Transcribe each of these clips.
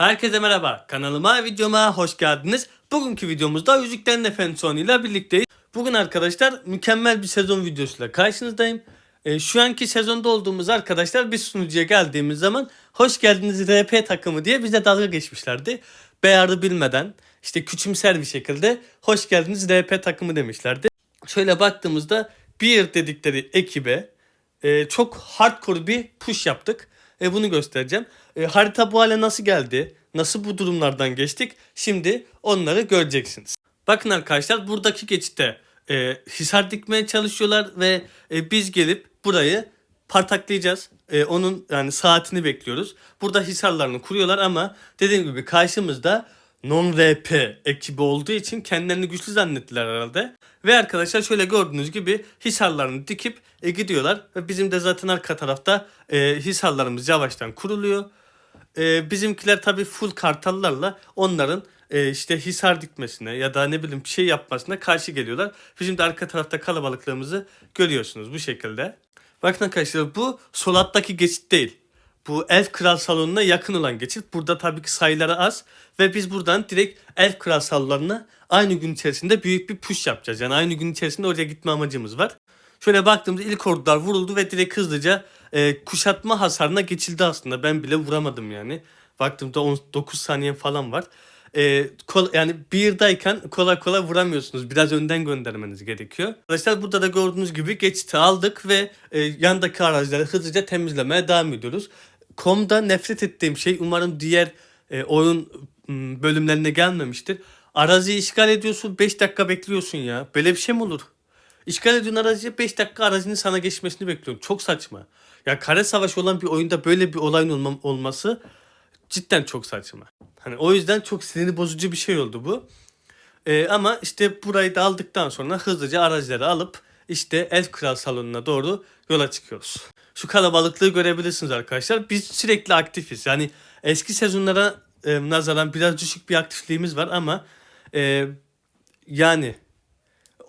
Herkese merhaba. Kanalıma, videoma hoş geldiniz. Bugünkü videomuzda Yüzüklerin Efendisi ile birlikteyiz. Bugün arkadaşlar mükemmel bir sezon videosuyla karşınızdayım. Ee, şu anki sezonda olduğumuz arkadaşlar bir sunucuya geldiğimiz zaman hoş geldiniz RP takımı diye bize dalga geçmişlerdi. Beyarı bilmeden işte küçümser bir şekilde hoş geldiniz RP takımı demişlerdi. Şöyle baktığımızda bir dedikleri ekibe e, çok hardcore bir push yaptık. E, bunu göstereceğim. E, harita bu hale nasıl geldi? Nasıl bu durumlardan geçtik? Şimdi onları göreceksiniz. Bakın arkadaşlar buradaki geçitte e, hisar dikmeye çalışıyorlar ve e, biz gelip burayı partaklayacağız. E, onun yani saatini bekliyoruz. Burada hisarlarını kuruyorlar ama dediğim gibi karşımızda non-RP ekibi olduğu için kendilerini güçlü zannettiler herhalde. Ve arkadaşlar şöyle gördüğünüz gibi hisarlarını dikip e, gidiyorlar. Ve bizim de zaten arka tarafta e, hisarlarımız yavaştan kuruluyor. E, bizimkiler tabii full kartallarla onların e, işte hisar dikmesine ya da ne bileyim bir şey yapmasına karşı geliyorlar. Bizim de arka tarafta kalabalıklığımızı görüyorsunuz bu şekilde. Bakın arkadaşlar bu sol alttaki geçit değil. Bu Elf Kral Salonu'na yakın olan geçit. Burada tabii ki sayıları az ve biz buradan direkt Elf Kral Salonu'na aynı gün içerisinde büyük bir push yapacağız. Yani aynı gün içerisinde oraya gitme amacımız var. Şöyle baktığımızda ilk ordular vuruldu ve direkt hızlıca e, kuşatma hasarına geçildi aslında. Ben bile vuramadım yani. Baktığımda 19 saniye falan var. E, kol, yani birdayken kolay kolay vuramıyorsunuz. Biraz önden göndermeniz gerekiyor. Arkadaşlar burada da gördüğünüz gibi geçiti aldık ve e, yandaki arazileri hızlıca temizlemeye devam ediyoruz. Kom'da nefret ettiğim şey umarım diğer e, oyun bölümlerine gelmemiştir. Araziyi işgal ediyorsun 5 dakika bekliyorsun ya. Böyle bir şey mi olur? İşgal ediyorsun araziyi 5 dakika arazinin sana geçmesini bekliyorum. Çok saçma. Ya kare savaşı olan bir oyunda böyle bir olayın olma, olması cidden çok saçma. Hani o yüzden çok sinir bozucu bir şey oldu bu. Ee, ama işte burayı da aldıktan sonra hızlıca arazileri alıp işte Elf Kral Salonu'na doğru yola çıkıyoruz. Şu kalabalıklığı görebilirsiniz arkadaşlar. Biz sürekli aktifiz. Yani eski sezonlara e, nazaran biraz düşük bir aktifliğimiz var ama e, yani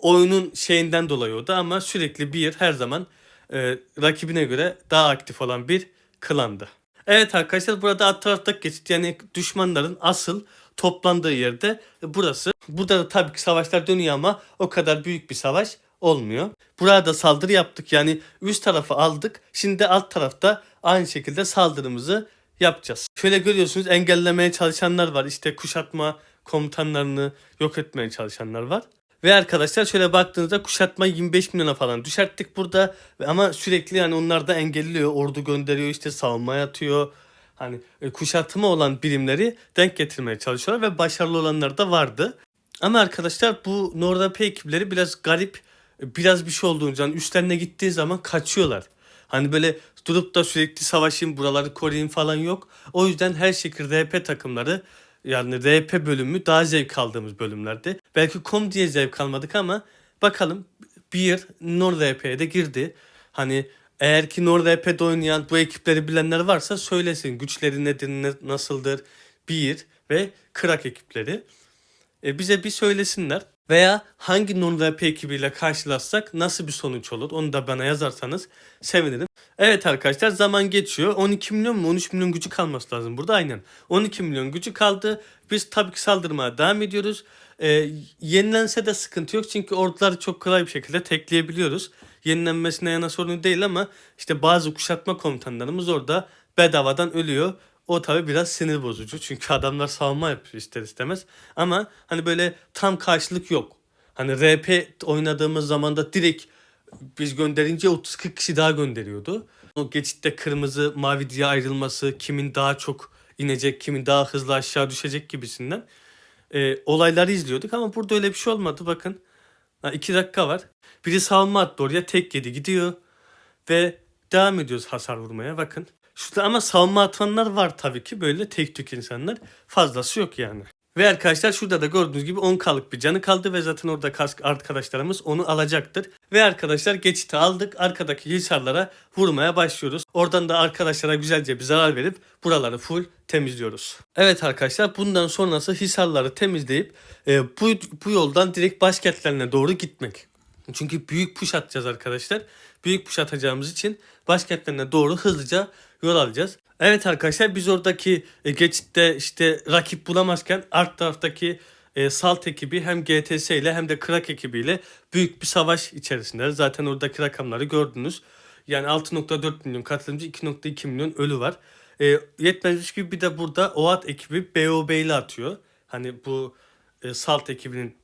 oyunun şeyinden dolayı o da ama sürekli bir her zaman e, rakibine göre daha aktif olan bir klandı. Evet arkadaşlar burada alt taraftaki geçit yani düşmanların asıl toplandığı yerde burası. Burada da tabii ki savaşlar dönüyor ama o kadar büyük bir savaş olmuyor. Burada saldırı yaptık yani üst tarafı aldık. Şimdi alt tarafta aynı şekilde saldırımızı yapacağız. Şöyle görüyorsunuz engellemeye çalışanlar var. İşte kuşatma komutanlarını yok etmeye çalışanlar var. Ve arkadaşlar şöyle baktığınızda kuşatma 25 milyona falan düşerttik burada. Ama sürekli yani onlar da engelliyor. Ordu gönderiyor işte savunmaya atıyor. Hani e, kuşatma olan birimleri denk getirmeye çalışıyorlar ve başarılı olanlar da vardı. Ama arkadaşlar bu NordAP ekipleri biraz garip. Biraz bir şey olduğunca hani üstlerine gittiği zaman kaçıyorlar. Hani böyle durup da sürekli savaşayım buraları koruyayım falan yok. O yüzden her şekilde RP takımları yani RP bölümü daha zevk aldığımız bölümlerdi. Belki kom diye zevk almadık ama bakalım bir NordRP'ye de girdi. Hani eğer ki NordRP'de oynayan bu ekipleri bilenler varsa söylesin. Güçleri nedir, ne, nasıldır? Bir ve Krak ekipleri. E, bize bir söylesinler. Veya hangi non-RP ekibiyle karşılaşsak nasıl bir sonuç olur onu da bana yazarsanız sevinirim. Evet arkadaşlar zaman geçiyor. 12 milyon mu 13 milyon gücü kalması lazım burada aynen. 12 milyon gücü kaldı. Biz tabii ki saldırmaya devam ediyoruz. Ee, yenilense de sıkıntı yok çünkü orduları çok kolay bir şekilde tekleyebiliyoruz. Yenilenmesine yana sorun değil ama işte bazı kuşatma komutanlarımız orada bedavadan ölüyor. O tabi biraz sinir bozucu çünkü adamlar savunma yapıyor ister istemez. Ama hani böyle tam karşılık yok. Hani RP oynadığımız zaman da direkt biz gönderince 30-40 kişi daha gönderiyordu. O geçitte kırmızı mavi diye ayrılması, kimin daha çok inecek, kimin daha hızlı aşağı düşecek gibisinden e, olayları izliyorduk. Ama burada öyle bir şey olmadı bakın. Ha, iki dakika var. Biri savunma attı oraya tek yedi gidiyor. Ve devam ediyoruz hasar vurmaya bakın. Şurada ama savunma atanlar var tabii ki böyle tek tük insanlar. Fazlası yok yani. Ve arkadaşlar şurada da gördüğünüz gibi 10K'lık bir canı kaldı ve zaten orada kask arkadaşlarımız onu alacaktır. Ve arkadaşlar geçiti aldık. Arkadaki hisarlara vurmaya başlıyoruz. Oradan da arkadaşlara güzelce bir zarar verip buraları full temizliyoruz. Evet arkadaşlar bundan sonrası hisarları temizleyip e, bu, bu yoldan direkt başkentlerine doğru gitmek. Çünkü büyük push atacağız arkadaşlar. Büyük push atacağımız için başkentlerine doğru hızlıca yol alacağız. Evet arkadaşlar biz oradaki e, geçitte işte rakip bulamazken alt taraftaki e, Salt ekibi hem GTS ile hem de Krak ekibiyle büyük bir savaş içerisinde. Zaten oradaki rakamları gördünüz. Yani 6.4 milyon katılımcı 2.2 milyon ölü var. E, yetmezmiş gibi bir de burada OAT ekibi BOB ile atıyor. Hani bu e, Salt ekibinin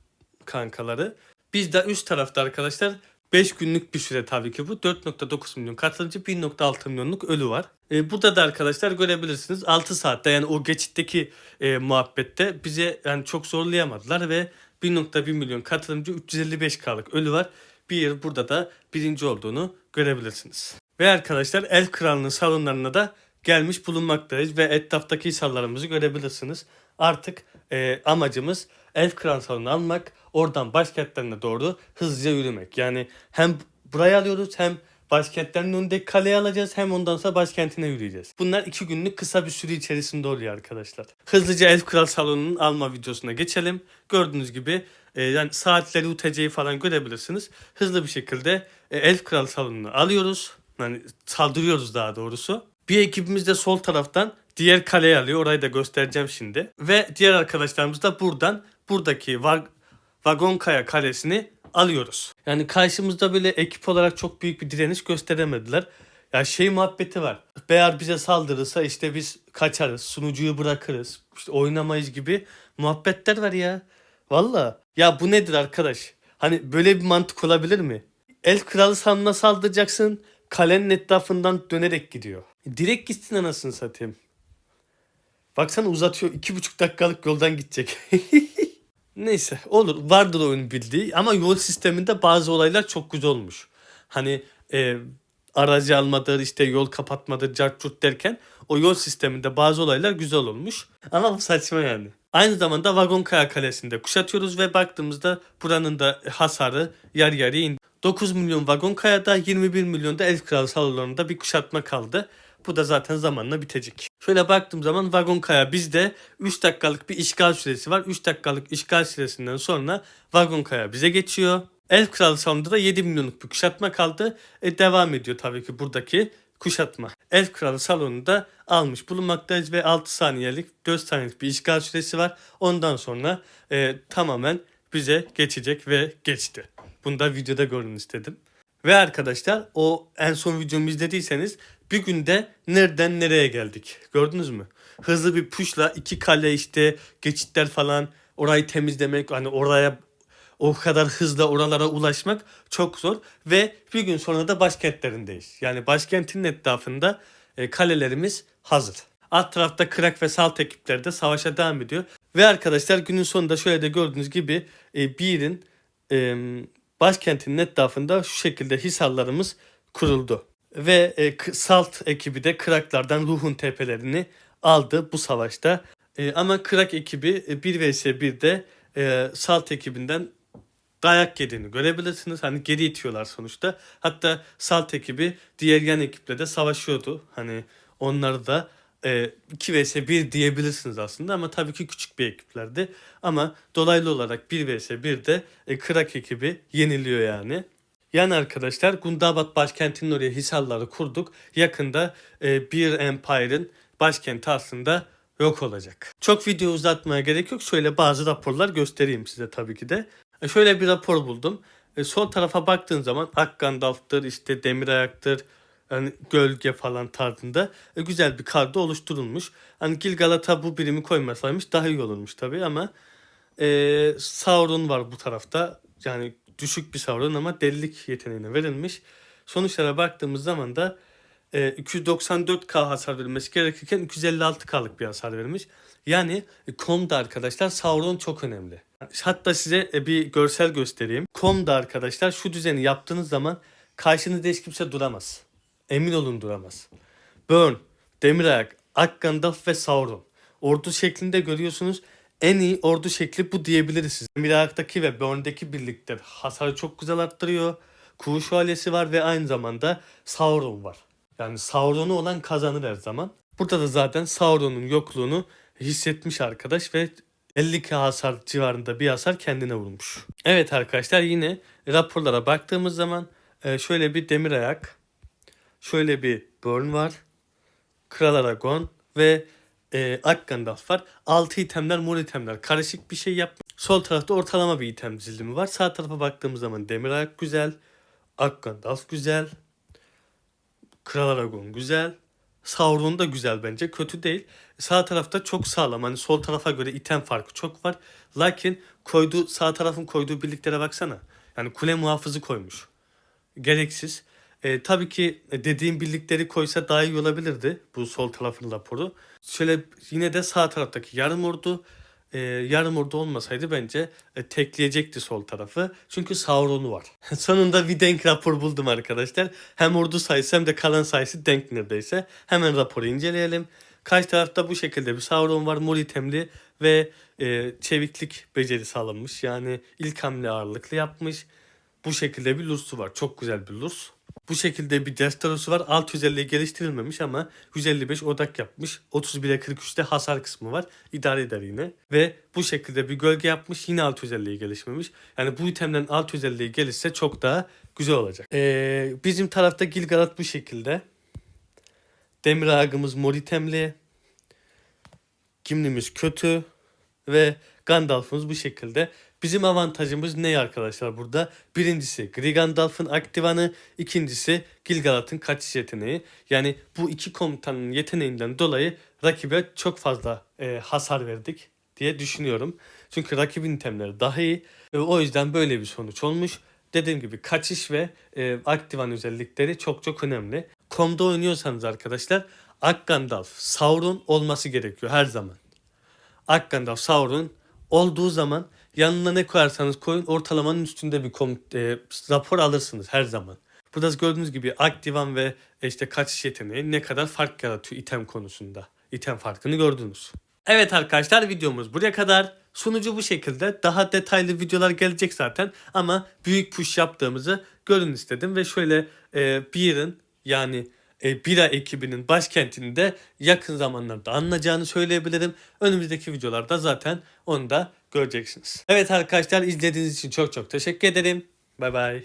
kankaları. Biz de üst tarafta arkadaşlar 5 günlük bir süre tabii ki bu. 4.9 milyon katılımcı 1.6 milyonluk ölü var. E, burada da arkadaşlar görebilirsiniz 6 saatte yani o geçitteki e, muhabbette bize yani çok zorlayamadılar ve 1.1 milyon katılımcı 355K'lık ölü var. Bir yıl burada da birinci olduğunu görebilirsiniz. Ve arkadaşlar El Krallığı salonlarına da gelmiş bulunmaktayız ve etraftaki hisarlarımızı görebilirsiniz. Artık e, amacımız Elf Kral salonunu almak, oradan başkentlerine doğru hızlıca yürümek. Yani hem burayı alıyoruz hem başkentlerin önündeki kaleyi alacağız hem ondan sonra başkentine yürüyeceğiz. Bunlar iki günlük kısa bir süre içerisinde oluyor arkadaşlar. Hızlıca Elf Kral salonunun alma videosuna geçelim. Gördüğünüz gibi e, yani saatleri UTC'yi falan görebilirsiniz. Hızlı bir şekilde e, Elf Kral salonunu alıyoruz. Yani saldırıyoruz daha doğrusu. Bir ekibimiz de sol taraftan diğer kaleyi alıyor. Orayı da göstereceğim şimdi. Ve diğer arkadaşlarımız da buradan buradaki Vag Vagonkaya kalesini alıyoruz. Yani karşımızda böyle ekip olarak çok büyük bir direniş gösteremediler. Ya şey muhabbeti var. Eğer bize saldırırsa işte biz kaçarız, sunucuyu bırakırız, işte oynamayız gibi muhabbetler var ya. Valla. Ya bu nedir arkadaş? Hani böyle bir mantık olabilir mi? El kralı sanına saldıracaksın. Kalenin etrafından dönerek gidiyor. Direkt gitsin anasını satayım. Baksana uzatıyor. iki buçuk dakikalık yoldan gidecek. Neyse olur. Vardır oyun bildiği. Ama yol sisteminde bazı olaylar çok güzel olmuş. Hani e, aracı almadır, işte yol kapatmadır, cart derken o yol sisteminde bazı olaylar güzel olmuş. Ama bu saçma yani. Aynı zamanda Vagonkaya Kalesi'nde kuşatıyoruz ve baktığımızda buranın da hasarı yer yarıya indi. 9 milyon Vagonkaya'da 21 milyon da Elf Kralı salonlarında bir kuşatma kaldı. Bu da zaten zamanla bitecek. Şöyle baktığım zaman Vagonkaya bizde 3 dakikalık bir işgal süresi var. 3 dakikalık işgal süresinden sonra Vagonkaya bize geçiyor. Elf Kralı salonunda da 7 milyonluk bir kuşatma kaldı. E, devam ediyor tabii ki buradaki kuşatma. Elf Kralı salonunda almış bulunmaktayız ve 6 saniyelik 4 saniyelik bir işgal süresi var. Ondan sonra e, tamamen bize geçecek ve geçti. Bunu da videoda görün istedim. Ve arkadaşlar o en son videomu izlediyseniz bir günde nereden nereye geldik. Gördünüz mü? Hızlı bir pushla iki kale işte geçitler falan orayı temizlemek hani oraya o kadar hızla oralara ulaşmak çok zor ve bir gün sonra da başkentlerindeyiz. Yani başkentin etrafında e, kalelerimiz hazır. Alt tarafta Krak ve Salt ekipleri de savaşa devam ediyor. Ve arkadaşlar günün sonunda şöyle de gördüğünüz gibi e, Bir'in e, başkentinin etrafında şu şekilde hisarlarımız kuruldu. Ve e, Salt ekibi de Kraklardan Ruhun tepelerini aldı bu savaşta. E, ama Krak ekibi e, 1 vs 1'de e, Salt ekibinden dayak yediğini görebilirsiniz. Hani geri itiyorlar sonuçta. Hatta Salt ekibi diğer yan ekiple de savaşıyordu. Hani onları da e, 2 vs 1 diyebilirsiniz aslında ama tabii ki küçük bir ekiplerdi. Ama dolaylı olarak 1 vs 1'de e, Krak ekibi yeniliyor yani. Yani arkadaşlar Gundabat başkentinin oraya hisarları kurduk. Yakında e, bir Empire'ın başkenti aslında yok olacak. Çok video uzatmaya gerek yok. Şöyle bazı raporlar göstereyim size tabii ki de. E, şöyle bir rapor buldum. E, sol tarafa baktığın zaman Akkandalf'tır, işte Demir Ayak'tır, yani gölge falan tarzında e, güzel bir karda oluşturulmuş. Hani Gilgalat'a bu birimi koymasaymış daha iyi olurmuş tabii ama e, Sauron var bu tarafta. Yani düşük bir Sauron ama delilik yeteneğine verilmiş. Sonuçlara baktığımız zaman da e, 294K hasar verilmesi gerekirken 256K'lık bir hasar verilmiş. Yani e, Kom'da arkadaşlar Sauron çok önemli. Hatta size e, bir görsel göstereyim. Kom'da arkadaşlar şu düzeni yaptığınız zaman karşınızda hiç kimse duramaz. Emin olun duramaz. Burn, Demirayak, Akkandalf ve Sauron. Ordu şeklinde görüyorsunuz. En iyi ordu şekli bu diyebiliriz size. Demirayak'taki ve Burn'daki birlikler hasarı çok güzel arttırıyor. Kuğu şövalyesi var ve aynı zamanda Sauron var. Yani Sauron'u olan kazanır her zaman. Burada da zaten Sauron'un yokluğunu hissetmiş arkadaş ve 52 hasar civarında bir hasar kendine vurmuş. Evet arkadaşlar yine raporlara baktığımız zaman e, şöyle bir demir ayak, şöyle bir burn var, Kral Aragon ve e, Ak Gandalf var. 6 itemler mor itemler. Karışık bir şey yapmış. Sol tarafta ortalama bir item dizilimi var. Sağ tarafa baktığımız zaman Demir Ayak güzel. Ak Gandalf güzel. Kral Aragon güzel. Sauron da güzel bence. Kötü değil. Sağ tarafta çok sağlam. Hani sol tarafa göre item farkı çok var. Lakin koyduğu sağ tarafın koyduğu birliklere baksana. Yani kule muhafızı koymuş. Gereksiz. E, tabii ki dediğim birlikleri koysa daha iyi olabilirdi bu sol tarafın raporu. Şöyle yine de sağ taraftaki yarım ordu e, yarım ordu olmasaydı bence e, tekleyecekti sol tarafı. Çünkü Sauron'u var. Sonunda bir denk rapor buldum arkadaşlar. Hem ordu sayısı hem de kalan sayısı denk neredeyse. Hemen raporu inceleyelim. Karşı tarafta bu şekilde bir Sauron var. Mor itemli ve e, çeviklik becerisi alınmış. Yani ilk hamle ağırlıklı yapmış. Bu şekilde bir Lurs'u var. Çok güzel bir Lurs. Bu şekilde bir Destarosu var. Alt özelliği geliştirilmemiş ama 155 odak yapmış. 31'e 43'te hasar kısmı var. İdare eder yine. Ve bu şekilde bir gölge yapmış. Yine alt özelliği gelişmemiş. Yani bu itemden alt özelliği gelişse çok daha güzel olacak. Ee, bizim tarafta Gilgalad bu şekilde. Demir ağacımız mor itemli. Gimlimiz kötü. Ve Gandalf'ımız bu şekilde. Bizim avantajımız ne arkadaşlar burada? Birincisi Gri Gandalf'ın aktivanı, ikincisi Gilgalad'ın kaçış yeteneği. Yani bu iki komutanın yeteneğinden dolayı rakibe çok fazla e, hasar verdik diye düşünüyorum. Çünkü rakibin itemleri daha iyi ve o yüzden böyle bir sonuç olmuş. Dediğim gibi kaçış ve e, aktivan özellikleri çok çok önemli. Kom'da oynuyorsanız arkadaşlar Ak Gandalf, Sauron olması gerekiyor her zaman. Ak Gandalf, Sauron olduğu zaman yanına ne koyarsanız koyun ortalamanın üstünde bir kom- e, rapor alırsınız her zaman. Burada gördüğünüz gibi aktivan ve e, işte kaçış yeteneği ne kadar fark yaratıyor item konusunda. İtem farkını gördünüz. Evet arkadaşlar videomuz buraya kadar. Sunucu bu şekilde. Daha detaylı videolar gelecek zaten ama büyük push yaptığımızı görün istedim ve şöyle e, Beer'ın yani e, Bira ekibinin başkentini de yakın zamanlarda anlayacağını söyleyebilirim. Önümüzdeki videolarda zaten onu da göreceksiniz. Evet arkadaşlar izlediğiniz için çok çok teşekkür ederim. Bay bay.